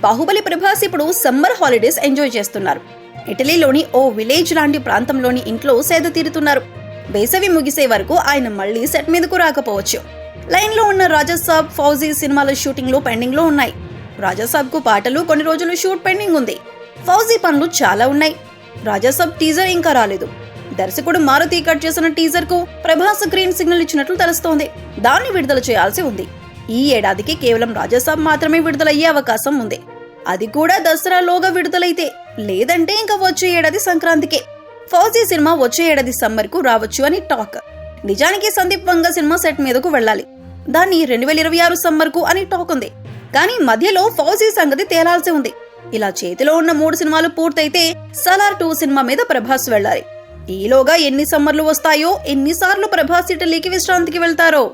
బాహుబలి ప్రభాస్ ఇప్పుడు summer holidays enjoy చేస్తున్నారు. ఇటలీలోని ఓ village లాంటి ప్రాంతంలోని ఇంట్లో సేద తీరుతున్నారు. వేసవి ముగిసే వరకు ఆయన మళ్ళీ సెట్ మీదకు రాకపోవచ్చు. లైన్లో ఉన్న రాజాసాబ్ ఫౌజీ సినిమాల షూటింగ్లు పెండింగ్లో ఉన్నాయి. రాజాసాబ్కు పాటలు కొన్ని రోజులు షూట్ పెండింగ్ ఉంది. ఫౌజీ పనులు చాలా ఉన్నాయి. రాజాసాబ్ టీజర్ ఇంకా రాలేదు. దర్శకుడు మారుతి కట్ చేసిన టీజర్కు ప్రభాస్ గ్రీన్ సిగ్నల్ ఇచ్చినట్లు తెలుస్తోంది. దాన్ని విడుదల చేయాల్సి ఉంది. ఈ ఏడాదికి కేవలం రాజసాబ్ మాత్రమే విడుదలయ్యే అవకాశం ఉంది. అది కూడా దసరాలోగా విడుదలైతే. లేదంటే ఇంకా వచ్చే ఏడాది సంక్రాంతికే. ఫౌజీ సినిమా వచ్చే ఏడాది సమ్మర్కు రావచ్చు అని టాక్. నిజానికి సందీప్ వంగ సినిమా సెట్ మీదకు వెళ్ళాలి. దాన్ని రెండు వేల ఇరవై ఆరు సమ్మర్కు అని టాక్ ఉంది. కానీ మధ్యలో ఫౌజీ సంగతి తేలాల్సి ఉంది. ఇలా చేతిలో ఉన్న మూడు సినిమాలు పూర్తయితే సలార్ టూ సినిమా మీద ప్రభాస్ వెళ్ళాలి. ఈలోగా ఎన్ని సమ్మర్లు వస్తాయో ఎన్నిసార్లు ప్రభాస్ ఇటలీకి విశ్రాంతికి వెళ్తారో.